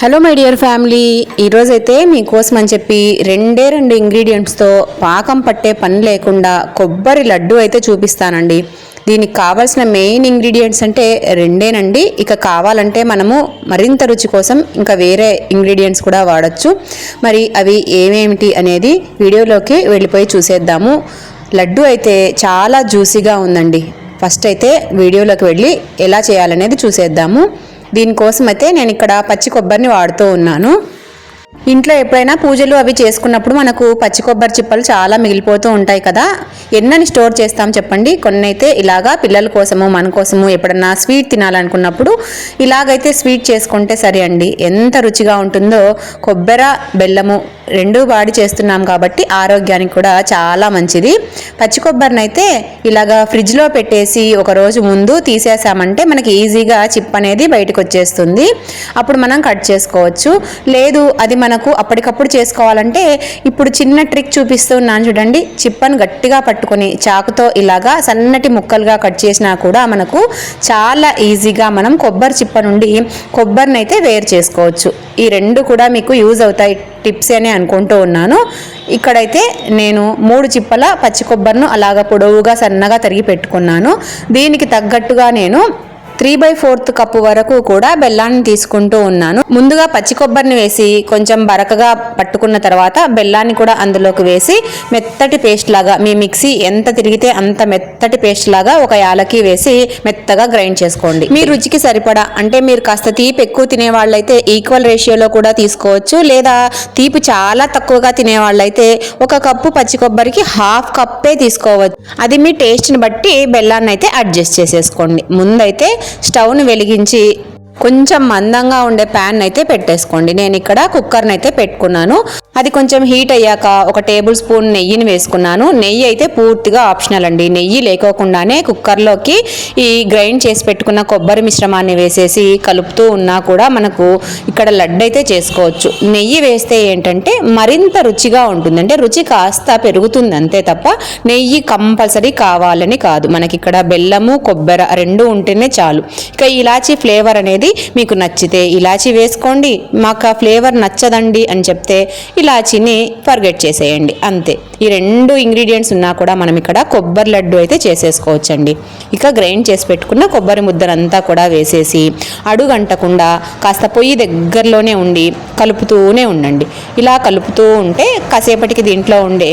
Hello my dear family ఈరోజైతే మీకోసం అని చెప్పి రెండే రెండు ఇంగ్రీడియంట్స్తో పాకం పట్టే పని లేకుండా కొబ్బరి లడ్డు అయితే చూపిస్తానండి. దీనికి కావాల్సిన మెయిన్ ఇంగ్రీడియంట్స్ అంటే రెండేనండి. ఇక కావాలంటే మనము మరింత రుచి కోసం ఇంకా వేరే ఇంగ్రీడియంట్స్ కూడా వాడచ్చు. మరి అవి ఏమేమిటి అనేది వీడియోలోకి వెళ్ళిపోయి చూసేద్దాము. లడ్డు అయితే చాలా జ్యూసీగా ఉందండి. ఫస్ట్ అయితే వీడియోలోకి వెళ్ళి ఎలా చేయాలనేది చూసేద్దాము. దీనికోసం అయితే నేను ఇక్కడ పచ్చి కొబ్బరిని వాడుతూ ఉన్నాను. ఇంట్లో ఎప్పుడైనా పూజలు అవి చేసుకున్నప్పుడు మనకు పచ్చి కొబ్బరి చిప్పలు చాలా మిగిలిపోతూ ఉంటాయి కదా. ఎన్నని స్టోర్ చేస్తాం చెప్పండి. కొన్ని అయితే ఇలాగా పిల్లల కోసము మన కోసము ఎప్పుడన్నా స్వీట్ తినాలనుకున్నప్పుడు ఇలాగైతే స్వీట్ చేసుకుంటే సరే అండి. ఎంత రుచిగా ఉంటుందో కొబ్బెర బెల్లము రెండు వాడి చేస్తున్నాం కాబట్టి ఆరోగ్యానికి కూడా చాలా మంచిది. పచ్చి కొబ్బరిని అయితే ఇలాగా ఫ్రిడ్జ్లో పెట్టేసి ఒక రోజు ముందు తీసేసామంటే మనకి ఈజీగా చిప్ అనేది బయటకు వచ్చేస్తుంది అప్పుడు మనం కట్ చేసుకోవచ్చు. లేదు అది మనకు అప్పటికప్పుడు చేసుకోవాలంటే ఇప్పుడు చిన్న ట్రిక్ చూపిస్తున్నాను చూడండి. చిప్పను గట్టిగా పట్టుకొని చాకుతో ఇలాగా సన్నటి ముక్కలుగా కట్ చేసినా కూడా మనకు చాలా ఈజీగా మనం కొబ్బరి చిప్ప నుండి కొబ్బరిని అయితే వేరు చేసుకోవచ్చు. ఈ రెండు కూడా మీకు యూజ్ అవుతాయి టిప్స్ అని అనుకుంటూ ఉన్నాను. ఇక్కడైతే నేను మూడు చిప్పల పచ్చి కొబ్బరిను అలాగ పొడవుగా సన్నగా తరిగి పెట్టుకున్నాను. దీనికి తగ్గట్టుగా నేను త్రీ బై ఫోర్త్ కప్పు వరకు కూడా బెల్లాన్ని తీసుకుంటూ ఉన్నాను. ముందుగా పచ్చి కొబ్బరిని వేసి కొంచెం బరకగా పట్టుకున్న తర్వాత బెల్లాన్ని కూడా అందులోకి వేసి మెత్తటి పేస్ట్ లాగా మీ మిక్సీ ఎంత తిరిగితే అంత మెత్తటి పేస్ట్ లాగా ఒక యాలకి వేసి మెత్తగా గ్రైండ్ చేసుకోండి. మీ రుచికి సరిపడా అంటే మీరు కాస్త తీపి ఎక్కువ తినే వాళ్ళైతే ఈక్వల్ రేషియోలో కూడా తీసుకోవచ్చు. లేదా తీపి చాలా తక్కువగా తినే వాళ్ళైతే ఒక కప్పు పచ్చి కొబ్బరికి హాఫ్ కప్పే తీసుకోవచ్చు. అది మీ టేస్ట్ని బట్టి బెల్లాన్ని అయితే అడ్జస్ట్ చేసేసుకోండి. ముందైతే స్టవ్ను వెలిగించి కొంచెం మందంగా ఉండే ప్యాన్ అయితే పెట్టేసుకోండి. నేను ఇక్కడ కుక్కర్ని అయితే పెట్టుకున్నాను. అది కొంచెం హీట్ అయ్యాక ఒక టేబుల్ స్పూన్ నెయ్యిని వేసుకున్నాను. నెయ్యి అయితే పూర్తిగా ఆప్షనల్ అండి. నెయ్యి లేకోకుండానే కుక్కర్లోకి ఈ గ్రైండ్ చేసి పెట్టుకున్న కొబ్బరి మిశ్రమాన్ని వేసేసి కలుపుతూ ఉన్నా కూడా మనకు ఇక్కడ లడ్డు అయితే చేసుకోవచ్చు. నెయ్యి వేస్తే ఏంటంటే మరింత రుచిగా ఉంటుంది. అంటే రుచి కాస్త పెరుగుతుంది అంతే తప్ప నెయ్యి కంపల్సరీ కావాలని కాదు. మనకి ఇక్కడ బెల్లము కొబ్బరి రెండు ఉంటేనే చాలు. ఇక ఇలాచి ఫ్లేవర్ అనేది మీకు నచ్చితే ఇలాచీ వేసుకోండి. మాకు ఆ ఫ్లేవర్ నచ్చదండి అని చెప్తే ఇలాచీని ఫర్గెట్ చేసేయండి. అంతే. ఈ రెండు ఇంగ్రీడియంట్స్ ఉన్నా కూడా మనం ఇక్కడ కొబ్బరి లడ్డు అయితే చేసేసుకోవచ్చండి. ఇక గ్రైండ్ చేసి పెట్టుకున్న కొబ్బరి ముద్దనంతా కూడా వేసేసి అడుగంటకుండా కాస్త పొయ్యి దగ్గరలోనే ఉండి కలుపుతూనే ఉండండి. ఇలా కలుపుతూ ఉంటే కాసేపటికి దీంట్లో ఉండే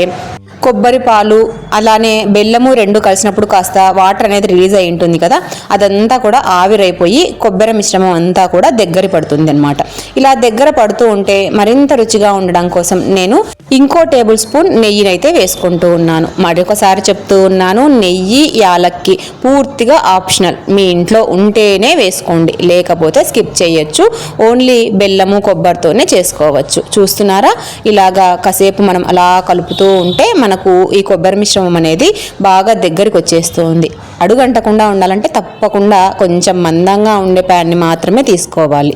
కొబ్బరి పాలు అలానే బెల్లము రెండు కలిసినప్పుడు కాస్త వాటర్ అనేది రిలీజ్ అయి ఉంటుంది కదా అదంతా కూడా ఆవిరైపోయి కొబ్బరి మిశ్రమం అంతా కూడా దగ్గర పడుతుంది అనమాట ఇలా దగ్గర పడుతూ ఉంటే మరింత రుచిగా ఉండడం కోసం నేను ఇంకో టేబుల్ స్పూన్ నెయ్యినైతే వేసుకుంటూ ఉన్నాను. మరొకసారి చెప్తూ ఉన్నాను నెయ్యి యాలక్కి పూర్తిగా ఆప్షనల్. మీ ఇంట్లో ఉంటేనే వేసుకోండి లేకపోతే స్కిప్ చేయొచ్చు. ఓన్లీ బెల్లము కొబ్బరితోనే చేసుకోవచ్చు. చూస్తున్నారా? ఇలాగా కాసేపు మనం అలా కలుపుతూ ఉంటే మనకు ఈ కొబ్బరి మిశ్రమం అనేది బాగా దగ్గరికి వచ్చేస్తుంది. అడుగంటకుండా ఉండాలంటే తప్పకుండా కొంచెం మందంగా ఉండే ప్యాన్ని మాత్రమే తీసుకోవాలి.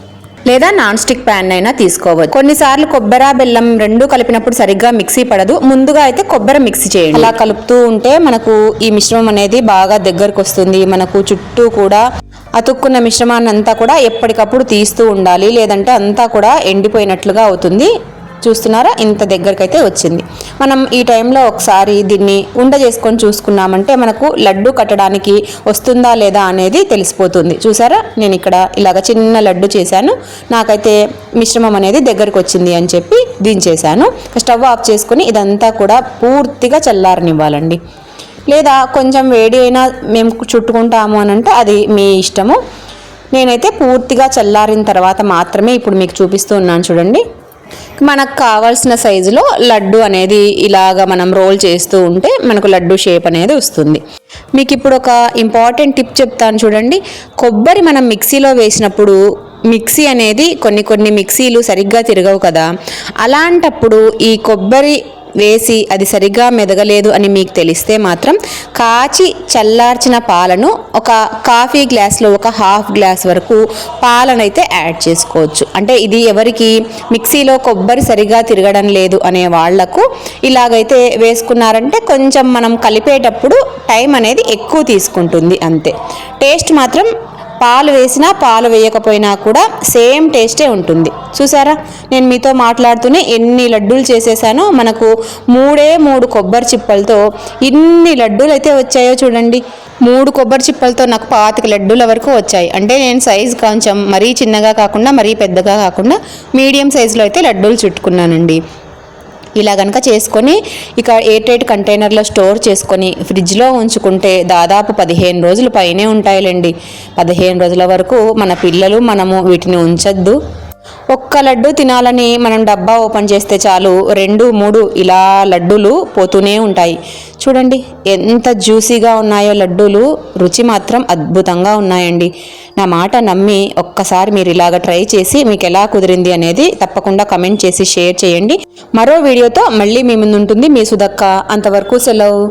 లేదా నాన్ స్టిక్ ప్యాన్ అయినా తీసుకోవచ్చు. కొన్నిసార్లు కొబ్బరి బెల్లం రెండు కలిపినప్పుడు సరిగ్గా మిక్సీ పడదు. ముందుగా అయితే కొబ్బరి మిక్సీ చేయండి. అలా కలుపుతూ ఉంటే మనకు ఈ మిశ్రమం అనేది బాగా దగ్గరకు వస్తుంది. మనకు చుట్టూ కూడా అతుక్కున్న మిశ్రమాన్ని అంతా కూడా ఎప్పటికప్పుడు తీస్తూ ఉండాలి. లేదంటే అంతా కూడా ఎండిపోయినట్లుగా అవుతుంది. చూస్తున్నారా? ఇంత దగ్గరికి అయితే వచ్చింది. మనం ఈ టైంలో ఒకసారి దీన్ని ఉండ చేసుకొని చూసుకున్నామంటే మనకు లడ్డు కట్టడానికి వస్తుందా లేదా అనేది తెలిసిపోతుంది. చూసారా? నేను ఇక్కడ ఇలాగ చిన్న లడ్డు చేశాను. నాకైతే మిశ్రమం అనేది దగ్గరికి వచ్చింది అని చెప్పి దించేశాను స్టవ్ ఆఫ్ చేసుకుని ఇదంతా కూడా పూర్తిగా చల్లారనివ్వాలండి. లేదా కొంచెం వేడి అయినా మేము చుట్టుకుంటాము అని అంటే అది మీ ఇష్టము. నేనైతే పూర్తిగా చల్లారిన తర్వాత మాత్రమే ఇప్పుడు మీకు చూపిస్తూ ఉన్నాను చూడండి. మనకు కావాల్సిన సైజులో లడ్డు అనేది ఇలాగ మనం రోల్ చేస్తూ ఉంటే మనకు లడ్డు షేప్ అనేది వస్తుంది. మీకు ఇప్పుడు ఒక ఇంపార్టెంట్ టిప్ చెప్తాను చూడండి. కొబ్బరి మనం మిక్సీలో వేసినప్పుడు మిక్సీ అనేది కొన్ని కొన్ని మిక్సీలు సరిగ్గా తిరగవు కదా. అలాంటప్పుడు ఈ కొబ్బరి వేసి అది సరిగ్గా మెదగలేదు అని మీకు తెలిస్తే మాత్రం కాచి చల్లార్చిన పాలను ఒక కాఫీ గ్లాస్లో ఒక హాఫ్ గ్లాస్ వరకు పాలనైతే యాడ్ చేసుకోవచ్చు. అంటే ఇది ఎవరికి మిక్సీలో కొబ్బరి సరిగా తిరగడం లేదు అనే వాళ్ళకు ఇలాగైతే వేసుకున్నారంటే కొంచెం మనం కలిపేటప్పుడు టైం అనేది ఎక్కువ తీసుకుంటుంది అంతే. టేస్ట్ మాత్రం పాలు వేసినా పాలు వేయకపోయినా కూడా సేమ్ టేస్టే ఉంటుంది. చూసారా? నేను మీతో మాట్లాడుతూనే ఎన్ని లడ్డూలు చేసేసానో మనకు మూడే మూడు కొబ్బరి చిప్పలతో ఇన్ని లడ్డూలు అయితే వచ్చాయో చూడండి. మూడు కొబ్బరి చిప్పలతో నాకు పాతిక లడ్డూల వరకు వచ్చాయి. అంటే నేను సైజు కొంచెం మరీ చిన్నగా కాకుండా మరీ పెద్దగా కాకుండా మీడియం సైజులో అయితే లడ్డూలు చుట్టుకున్నానండి. ఇలా కనుక చేసుకొని ఇక ఎయిర్ టైట్ కంటైనర్లో స్టోర్ చేసుకొని ఫ్రిడ్జ్లో ఉంచుకుంటే దాదాపు పదిహేను రోజులు పైనే ఉంటాయిలేండి. పదిహేను రోజుల వరకు మన పిల్లలు మనము వీటిని ఉంచద్దు. ఒక్క లడ్డు తినాలని మనం డబ్బా ఓపెన్ చేస్తే చాలు రెండు మూడు ఇలా లడ్డూలు పోతూనే ఉంటాయి. చూడండి ఎంత జ్యూసీగా ఉన్నాయో లడ్డూలు రుచి మాత్రం అద్భుతంగా ఉన్నాయండి. నా మాట నమ్మి ఒక్కసారి మీరు ఇలాగ ట్రై చేసి మీకు ఎలా కుదిరింది అనేది తప్పకుండా కమెంట్ చేసి షేర్ చేయండి. మరో వీడియోతో మళ్ళీ మీ ముందు ఉంటుంది మీ సుధక్క. అంతవరకు సెలవు.